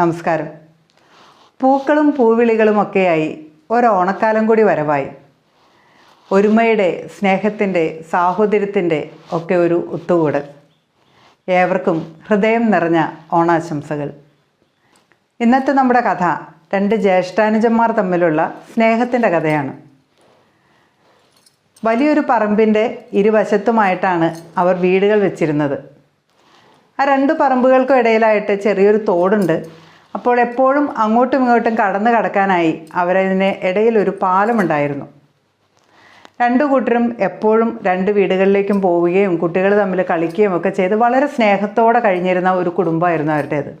നമസ്കാരം. പൂക്കളും പൂവിളികളുമൊക്കെയായി ഒരോണക്കാലം കൂടി വരവായി. ഒരുമയുടെ സ്നേഹത്തിന്റെ സാഹോദര്യത്തിന്റെ ഒക്കെ ഒരു ഒത്തുകൂടൽ ഏവർക്കും ഹൃദയം നിറഞ്ഞ ഓണാശംസകൾ. ഇന്നത്തെ നമ്മുടെ കഥ രണ്ട് ജ്യേഷ്ഠാനുജന്മാർ തമ്മിലുള്ള സ്നേഹത്തിന്റെ കഥയാണ്. വലിയൊരു പറമ്പിന്റെ ഇരുവശത്തുമായിട്ടാണ് അവർ വീടുകൾ വെച്ചിരുന്നത്. ആ രണ്ട് പറമ്പുകൾക്കും ഇടയിലായിട്ട് ചെറിയൊരു തോടുണ്ട്. അപ്പോൾ എപ്പോഴും അങ്ങോട്ടും ഇങ്ങോട്ടും കടന്നു കടക്കാനായി അവരതിന് ഇടയിൽ ഒരു പാലമുണ്ടായിരുന്നു. രണ്ടു കൂട്ടരും എപ്പോഴും രണ്ട് വീടുകളിലേക്കും പോവുകയും കുട്ടികൾ തമ്മിൽ കളിക്കുകയും ഒക്കെ ചെയ്ത് വളരെ സ്നേഹത്തോടെ കഴിഞ്ഞിരുന്ന ഒരു കുടുംബമായിരുന്നു അവരുടേത്.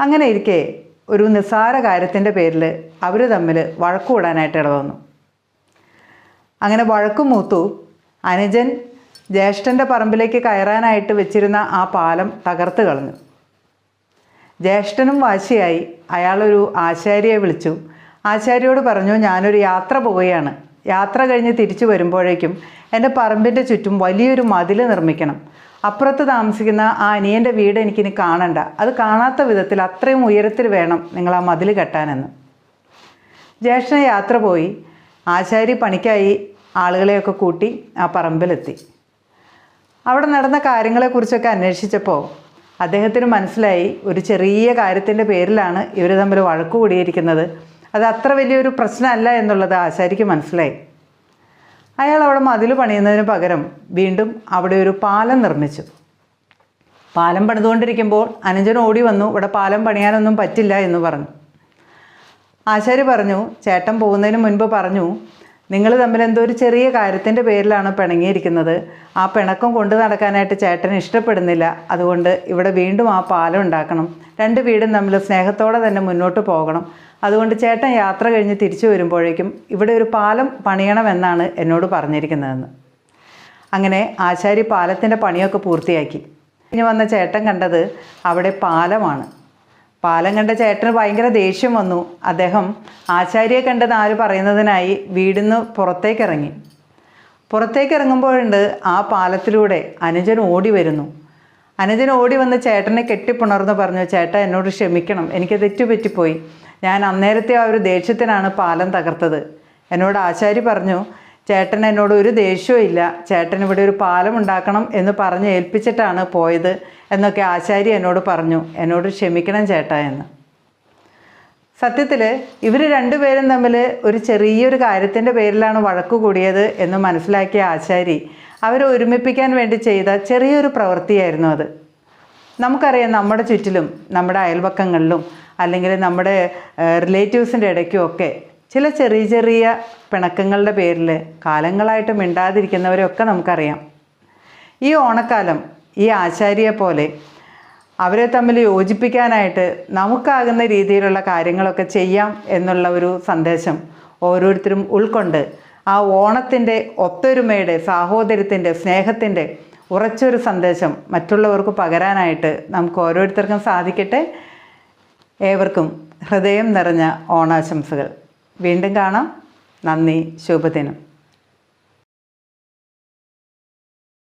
അങ്ങനെ ഇരിക്കെ ഒരു നിസ്സാര കാര്യത്തിന്റെ പേരിൽ അവർ തമ്മിൽ വഴക്കു കൂടാനായിട്ട് ഇടവന്നു. അങ്ങനെ വഴക്കു മൂത്തു അനുജൻ ജ്യേഷ്ഠന്റെ പറമ്പിലേക്ക് കയറാനായിട്ട് വെച്ചിരുന്ന ആ പാലം തകർത്ത് കളഞ്ഞു. ജ്യേഷ്ഠനും വാശിയായി. അയാളൊരു ആശാരിയെ വിളിച്ചു. ആശാരിയോട് പറഞ്ഞു ഞാനൊരു യാത്ര പോവുകയാണ്. യാത്ര കഴിഞ്ഞ് തിരിച്ചു വരുമ്പോഴേക്കും എന്റെ പറമ്പിന്റെ ചുറ്റും വലിയൊരു മതിൽ നിർമ്മിക്കണം. അപ്പുറത്ത് താമസിക്കുന്ന ആ അനിയന്റെ വീട് എനിക്കിനി കാണണ്ട. അത് കാണാത്ത വിധത്തിൽ അത്രയും ഉയരത്തിൽ വേണം നിങ്ങൾ ആ മതിൽ കെട്ടാനെന്ന്. ജ്യേഷ്ഠൻ യാത്ര പോയി. ആശാരി പണിക്കായി ആളുകളെയൊക്കെ കൂട്ടി ആ പറമ്പിലെത്തി. അവിടെ നടന്ന കാര്യങ്ങളെക്കുറിച്ചൊക്കെ അന്വേഷിച്ചപ്പോൾ അദ്ദേഹത്തിന് മനസ്സിലായി ഒരു ചെറിയ കാര്യത്തിന്റെ പേരിലാണ് ഇവർ തമ്മിൽ വഴക്ക് കൂടിയിരിക്കുന്നത്. അത് അത്ര വലിയൊരു പ്രശ്നമല്ല എന്നുള്ളത് ആശാരിക്ക് മനസ്സിലായി. അയാൾ അവിടെ മതിൽ പണിയുന്നതിന് പകരം വീണ്ടും അവിടെ ഒരു പാലം നിർമ്മിച്ചു. പാലം പണിതുകൊണ്ടിരിക്കുമ്പോൾ അനുജൻ ഓടി വന്നു ഇവിടെ പാലം പണിയാനൊന്നും പറ്റില്ല എന്ന് പറഞ്ഞു. ആശാരി പറഞ്ഞു ചേട്ടൻ പോകുന്നതിന് മുൻപ് പറഞ്ഞു നിങ്ങൾ തമ്മിൽ എന്തോ ഒരു ചെറിയ കാര്യത്തിന്റെ പേരിലാണ് പിണങ്ങിയിരിക്കുന്നത്. ആ പിണക്കം കൊണ്ടു നടക്കാനായിട്ട് ചേട്ടൻ ഇഷ്ടപ്പെടുന്നില്ല. അതുകൊണ്ട് ഇവിടെ വീണ്ടും ആ പാലം ഉണ്ടാക്കണം. രണ്ട് വീടും തമ്മിൽ സ്നേഹത്തോടെ തന്നെ മുന്നോട്ട് പോകണം. അതുകൊണ്ട് ചേട്ടൻ യാത്ര കഴിഞ്ഞ് തിരിച്ചു വരുമ്പോഴേക്കും ഇവിടെ ഒരു പാലം പണിയണമെന്നാണ് എന്നോട് പറഞ്ഞിരിക്കുന്നതെന്ന്. അങ്ങനെ ആശാരി പാലത്തിന്റെ പണിയൊക്കെ പൂർത്തിയാക്കി. ഇനി വന്ന ചേട്ടൻ കണ്ടത് അവിടെ പാലമാണ്. പാലം കണ്ട ചേട്ടന് ഭയങ്കര ദേഷ്യം വന്നു. അദ്ദേഹം ആചാര്യയെ കണ്ടത് ആര് പറയുന്നതിനായി വീടിന്ന് പുറത്തേക്കിറങ്ങി. പുറത്തേക്കിറങ്ങുമ്പോഴുണ്ട് ആ പാലത്തിലൂടെ അനുജൻ ഓടി വരുന്നു. അനുജൻ ഓടി വന്ന് ചേട്ടനെ കെട്ടിപ്പുണർന്ന് പറഞ്ഞു ചേട്ടാ എന്നോട് ക്ഷമിക്കണം. എനിക്ക് തെറ്റുപറ്റിപ്പോയി. ഞാൻ അന്നേരത്തെ ആ ഒരു ദേഷ്യത്തിനാണ് പാലം തകർത്തത്. എന്നോട് ആചാര്യ പറഞ്ഞു ചേട്ടൻ എന്നോട് ഒരു ദേഷ്യവും ഇല്ല ചേട്ടൻ ഇവിടെ ഒരു പാലം ഉണ്ടാക്കണം എന്ന് പറഞ്ഞ് ഏൽപ്പിച്ചിട്ടാണ് പോയത്. എന്നൊക്കെ ആശാരി എന്നോട് പറഞ്ഞു. എന്നോട് ക്ഷമിക്കണം ചേട്ടാ എന്ന്. സത്യത്തിൽ ഇവർ രണ്ടുപേരും തമ്മിൽ ഒരു ചെറിയൊരു കാര്യത്തിന്റെ പേരിലാണ് വഴക്കു കൂടിയത് എന്ന് മനസ്സിലാക്കിയ ആശാരി അവരെ ഒരുമിപ്പിക്കാൻ വേണ്ടി ചെയ്ത ചെറിയൊരു പ്രവൃത്തിയായിരുന്നു അത്. നമുക്കറിയാം നമ്മുടെ ചുറ്റിലും നമ്മുടെ അയൽവക്കങ്ങളിലും അല്ലെങ്കിൽ നമ്മുടെ റിലേറ്റീവ്സിന്റെ ഇടയ്ക്കും ഒക്കെ ചില ചെറിയ ചെറിയ പിണക്കങ്ങളുടെ പേരിൽ കാലങ്ങളായിട്ട് മിണ്ടാതിരിക്കുന്നവരെയൊക്കെ നമുക്കറിയാം. ഈ ഓണക്കാലം ഈ ആചാര്യയെ പോലെ അവരെ തമ്മിൽ യോജിപ്പിക്കാനായിട്ട് നമുക്കാകുന്ന രീതിയിലുള്ള കാര്യങ്ങളൊക്കെ ചെയ്യാം എന്നുള്ള ഒരു സന്ദേശം ഓരോരുത്തരും ഉൾക്കൊണ്ട് ആ ഓണത്തിന്റെ ഒത്തൊരുമയുടെ സാഹോദര്യത്തിന്റെ സ്നേഹത്തിന്റെ ഉറച്ചൊരു സന്ദേശം മറ്റുള്ളവർക്ക് പകരാനായിട്ട് നമുക്ക് ഓരോരുത്തർക്കും സാധിക്കട്ടെ. ഏവർക്കും ഹൃദയം നിറഞ്ഞ ഓണാശംസകൾ. വീണ്ടും കാണാം. നന്ദി. ശുഭദിനം.